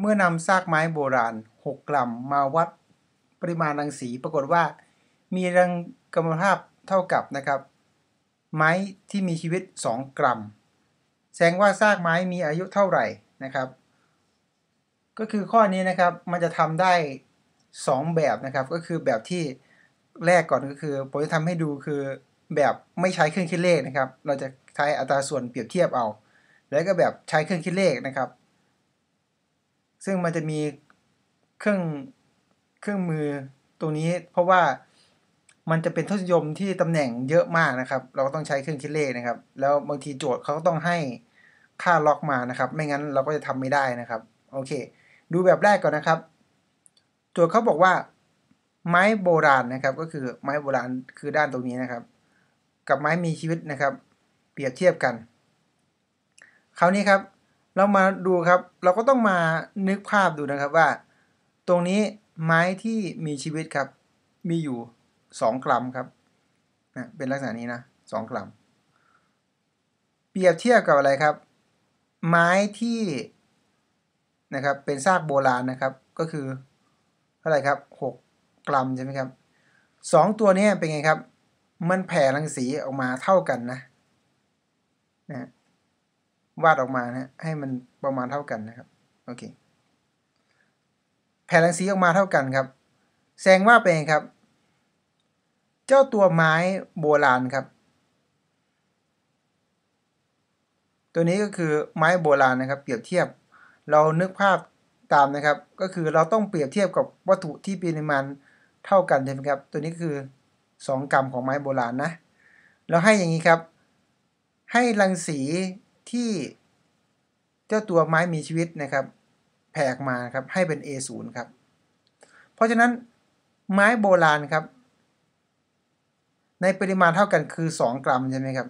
เมื่อนำซากไม้โบราณ 6 กรัมมาวัดปริมาณรังสีปรากฏว่า มีรังกัมมันตภาพเท่ากับนะครับ ไม้ที่มีชีวิต 2 กรัม แสดงว่าซากไม้มีอายุเท่าไหร่นะครับ ก็คือข้อนี้นะครับมันจะทำได้ 2 แบบนะครับ ก็คือแบบที่แรกก่อนก็คือผมจะทำให้ดูคือแบบไม่ใช้เครื่องคิดเลขนะครับ เราจะใช้อัตราส่วนเปรียบเทียบเอา แล้วก็แบบใช้เครื่องคิดเลขนะครับ ซึ่งมันจะมีเครื่องเครื่องมือตรงนี้ เพราะว่ามันจะเป็นทศนิยมที่ตำแหน่งเยอะมากนะครับ เราก็ต้องใช้เครื่องคิดเลขนะครับ แล้วบางทีโจทย์เขาก็ต้องให้ค่าล็อกมานะครับ ไม่งั้นเราก็จะทำไม่ได้นะครับ โอเค ดูแบบแรกก่อนนะครับ โจทย์เขาบอกว่า ไม้โบราณนะครับ ก็คือไม้โบราณคือด้านตรงนี้นะครับ กับไม้มีชีวิตนะครับ เปรียบเทียบกัน คราวนี้ครับ เรามาดูครับ เราก็ต้องมานึกภาพดูนะครับว่า ตรงนี้ไม้ที่มีชีวิตครับ มีอยู่2กรัมครับนะเป็นลักษณะนี้นะ2กรัม เปรียบเทียบกับอะไรครับ ไม้ที่นะครับเป็นซากโบราณนะครับ ก็คือเท่าไหร่ครับ 6 กรัมใช่ไหมครับสองตัวนี้เป็นไงครับ มันแผ่รังสีออกมาเท่ากันนะนะ วาดออกมานะให้มันประมาณเท่ากันนะครับโอเคแผ่รังสีออกมาเท่ากันครับ แสดงว่าเป็นครับ เจ้าตัวไม้โบราณครับ ตัวนี้ก็คือไม้โบราณนะครับ เปรียบเทียบเรานึกภาพตามนะครับ ก็คือเราต้องเปรียบเทียบกับวัตถุที่ปริมาณเท่ากันใช่ไหมครับ ตัวนี้คือ 2 กรัมของไม้โบราณนะเราให้อย่างนี้ครับ ให้รังสี ที่เจ้าตัวไม้มีชีวิตนะครับแผ่มาครับให้เป็น A0 ครับ เพราะฉะนั้นไม้โบราณครับ ในปริมาณเท่ากันคือ 2 กรัมใช่ไหมครับ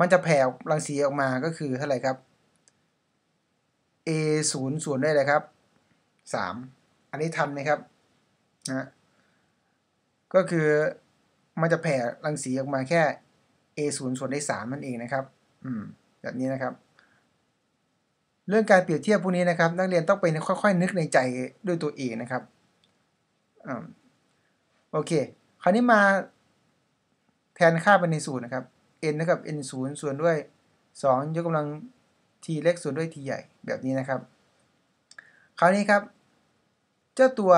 มันจะแผ่รังสีออกมาก็คือเท่าไหร่ครับ A0 ส่วนได้เลยครับ 3 อันนี้ทันไหมครับนะก็คือมันจะแผ่รังสีออกมาแค่ A0 ส่วนได้3นั่นเองนะครับ อืม แบบนี้นะครับ เรื่องการเปรียบเทียบพวกนี้นะครับ นักเรียนต้องไปค่อยๆนึกในใจด้วยตัวเองนะครับอ่าโอเค คราวนี้มาแทนค่าเป็นในสูตรนะครับ n เท่ากับ n 0ส่วนด้วย 2 ยกกำลัง t เล็กส่วนด้วย t ใหญ่แบบนี้นะครับ คราวนี้ครับ เจ้าตัว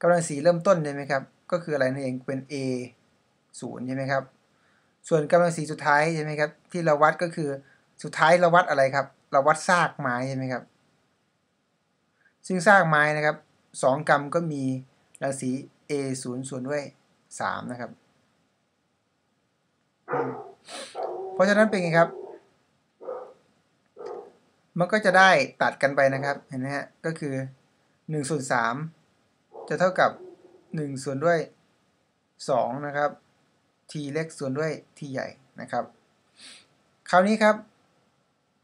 กำลังสีเริ่มต้นใช่ไหมครับ ก็คืออะไรนั่นเองเป็น a 0ใช่ไหมครับ ส่วนกำลังสีสุดท้ายใช่ไหมครับ ที่เราวัดก็คือสุดท้ายเราวัดอะไรครับ เราวัดซากไม้ใช่ไหมครับ ซึ่งซากไม้นะครับ2กรัมก็มีรังสี a 0ส่วนด้วย3นะครับ เพราะฉะนั้นเป็นไงครับ มันก็จะได้ตัดกันไปนะครับ เห็นไหมฮะ ก็คือ1ส่วน3จะเท่ากับ1ส่วนด้วย2นะครับ t เล็กส่วนด้วย t ใหญ่นะครับ คราวนี้ครับ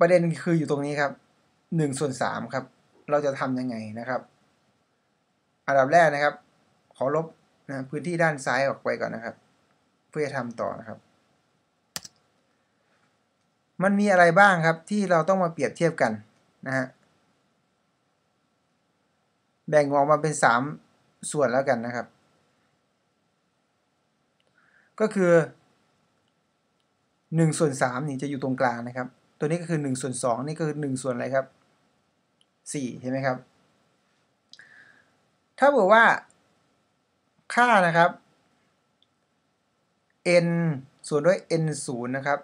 ประเด็นคืออยู่ตรงนี้ครับ1ส่วน3ครับ เราจะทำยังไงนะครับ อันดับแรกนะครับ ขอลบนะพื้นที่ด้านซ้ายออกไปก่อนนะครับ เพื่อทำต่อนะครับ มันมีอะไรบ้างครับที่เราต้องมาเปรียบเทียบกันนะฮะแบ่งออกมาเป็น 3 ส่วนแล้วกันนะครับ ก็คือ1ส่วน3นี่จะอยู่ตรงกลางนะครับ ตัวนี้ก็คือ1ส่วน2นี่ก็คือ1ส่วนอะไรครับ4ใช่ไหมครับ ถ้าบอกว่าค่านะครับ n ส่วนด้วย n 0นะครับ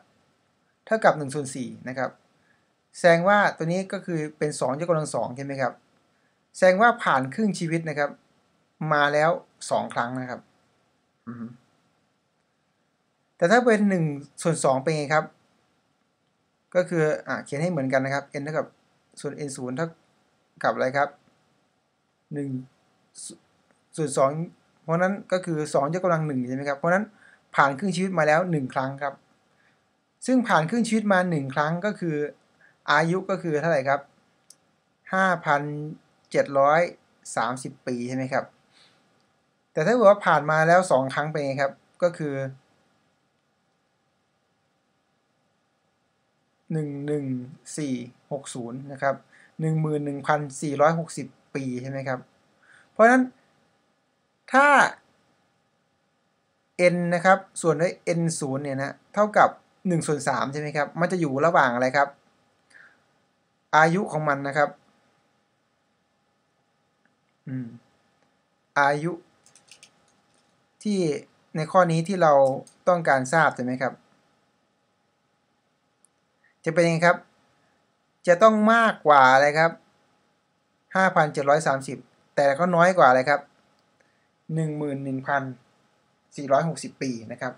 เท่ากับ1ส่วน4นะครับ แสดงว่าตัวนี้ก็คือเป็น2ยกกำลัง2ใช่ไหมครับ แสดงว่าผ่านครึ่งชีวิตนะครับ มาแล้วสองครั้งนะครับ แต่ถ้าเป็นหนึ่งส่วนสองเป็นไงครับ ก็คืออ่าเขียนให้เหมือนกันนะครับ n เท่ากับส่วน n ศูนย์เท่ากับอะไรครับหนึ่งส่วนสองเพราะนั้นก็คือสองยกกำลังหนึ่งใช่ไหมครับ เพราะนั้นผ่านครึ่งชีวิตมาแล้วหนึ่งครั้งครับ ซึ่งผ่านครึ่งชีวิตมาหนึ่งครั้งก็คือ อายุก็คือเท่าไหร่ครับห้าพันเจ็ดร้อยสามสิบปีใช่ไหมครับ แต่ถ้าเกิดว่าผ่านมาแล้วสองครั้งไปครับ ก็คือ หนึ่งหนึ่งสี่60นะครับ11,460 ปีใช่ไหมครับ เพราะฉะนั้นถ้า n นะครับ ส่วนด้วย n 0เนี่ยนะเท่ากับ1ส่วน3ใช่ไหมครับ มันจะอยู่ระหว่างอะไรครับ อายุของมันนะครับอืมอายุที่ในข้อนี้ที่เราต้องการทราบใช่ไหมครับ จะเป็นยังไงครับ จะต้องมากกว่าอะไรครับ 5,730 แต่ก็น้อยกว่าอะไรครับ 11,460 ปีนะครับ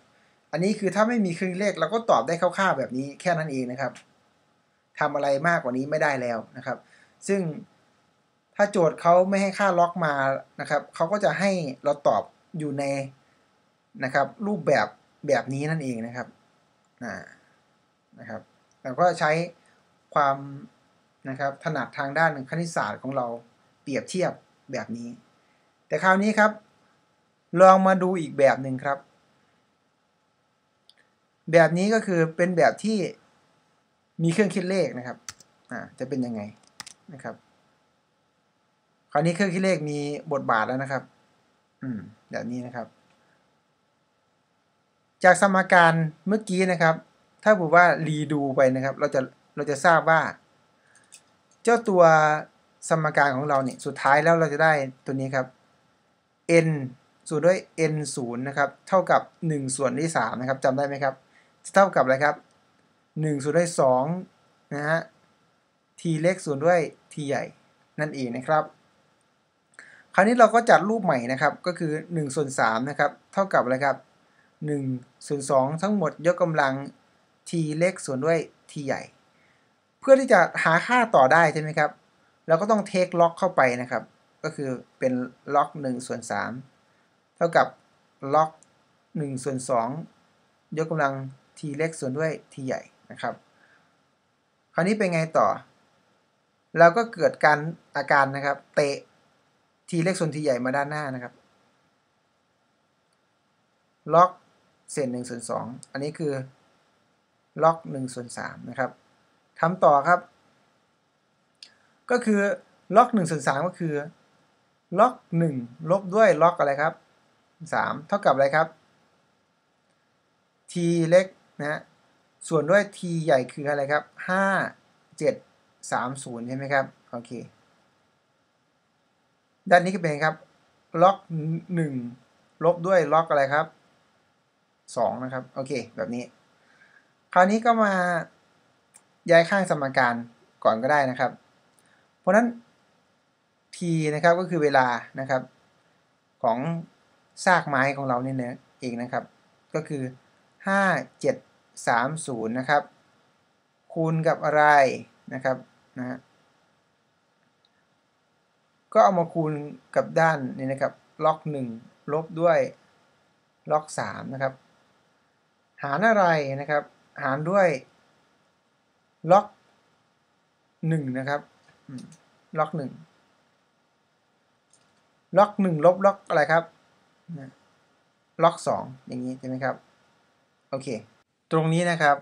อันนี้คือถ้าไม่มีเครื่องเลขเราก็ตอบได้คร่าวๆแบบนี้แค่นั้นเองนะครับทำอะไรมากกว่านี้ไม่ได้แล้วนะครับ ซึ่งถ้าโจทย์เขาไม่ให้ค่าล็อกมานะครับเขาก็จะให้เราตอบอยู่ในนะครับรูปแบบแบบนี้นั่นเองนะครับนะครับ เราก็ใช้ความนะครับถนัดทางด้านคณิตศาสตร์ของเราเปรียบเทียบแบบนี้ แต่คราวนี้ครับ ลองมาดูอีกแบบหนึ่งครับ แบบนี้ก็คือเป็นแบบที่มีเครื่องคิดเลขนะครับอ่าจะเป็นยังไงนะครับ คราวนี้เครื่องคิดเลขมีบทบาทแล้วนะครับ อืมแบบนี้นะครับ จากสมการเมื่อกี้นะครับ ถ้าบอกว่ารีดูไปนะครับ เราจะเราจะทราบว่า เจ้าตัวสมการของเราเนี่ยสุดท้ายแล้วเราจะได้ตัวนี้ครับ n ส่วนด้วย n 0นะครับ เท่ากับ 1 ส่วนที่3นะครับจำได้ไหมครับ เท่ากับอะไรครับ 1 ส่วนด้วย2นะฮะ t เล็กส่วนด้วย t ใหญ่ นั่นเองนะครับ คราวนี้เราก็จัดรูปใหม่นะครับ ก็คือ 1 ส่วน3นะครับ เท่ากับอะไรครับ1ส่วน2ทั้งหมดยกกำลัง t เล็กส่วนด้วย t ใหญ่ เพื่อที่จะหาค่าต่อได้ใช่ไหมครับ เราก็ต้องเทคล็อกเข้าไปนะครับ ก็คือเป็นล็อก1ส่วน3เท่ากับล็อก1ส่วน2ยกกำลัง t เล็กส่วนด้วย t ใหญ่นะครับ คราวนี้เป็นไงต่อ เราก็เกิดการอาการนะครับ เตะ t เล็กส่วน t ใหญ่มาด้านหน้านะครับล็อกเศษ1ส่วน2อันนี้คือ ล็อก1ส่วน3นะครับทำต่อครับ ก็คือล็อก1ส่วน3ก็คือล็อก1ลบด้วยล็อกอะไรครับ 3 เท่ากับอะไรครับ t เล็กนะส่วนด้วย t ใหญ่คืออะไรครับ 5 7 3 0 ใช่ไหมครับ โอเค ด้านนี้ก็เป็นครับ ล็อก 1 ลบด้วยล็อกอะไรครับ 2 นะครับ โอเค แบบนี้ คราวนี้ก็มาย้ายข้างสมการก่อนก็ได้นะครับ เพราะนั้น t นะครับก็คือเวลานะครับ ของซากไม้ของเราเนี่ยเองนะครับ ก็คือ 5 7 3 0 นะครับ คูณกับอะไรนะครับนะก็เอามาคูณกับด้านนี้นะครับล็อก 1 ลบด้วยล็อก3นะครับ หารอะไรนะครับ หารด้วยล็อก1นะครับล็อก1ล็อก1ลบล็อกอะไรครับล็อก2องอย่างนี้ใช่ไหมครับโอเค ตรงนี้นะครับ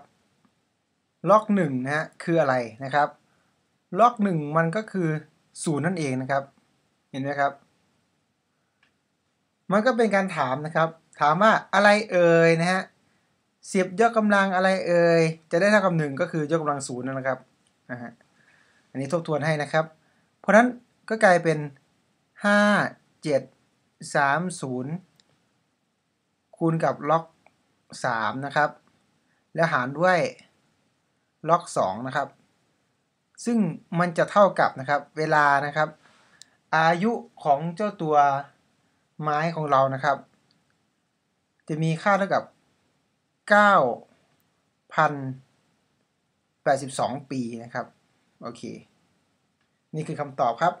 ล็อก1นะฮะคืออะไรนะครับล็อก1มันก็คือศูนย์นั่นเองนะครับ เห็นไหมครับ มันก็เป็นการถามนะครับ ถามว่าอะไรเอ่ยนะฮะ สิบยกกำลังอะไรเอ่ยจะได้เท่ากับหนึ่งก็คือยกกำลังศูนย์นะครับนะฮะอันนี้ทบทวนให้นะครับ เพราะนั้นก็กลายเป็นห้าเจ็ดสามศูนย์คูณกับล็อก3นะครับ แล้วหารด้วยล็อก2นะครับ ซึ่งมันจะเท่ากับนะครับเวลานะครับ อายุของเจ้าตัวไม้ของเรานะครับ จะมีค่าเท่ากับ 9,082 ปีนะครับ โอเค นี่คือคำตอบครับ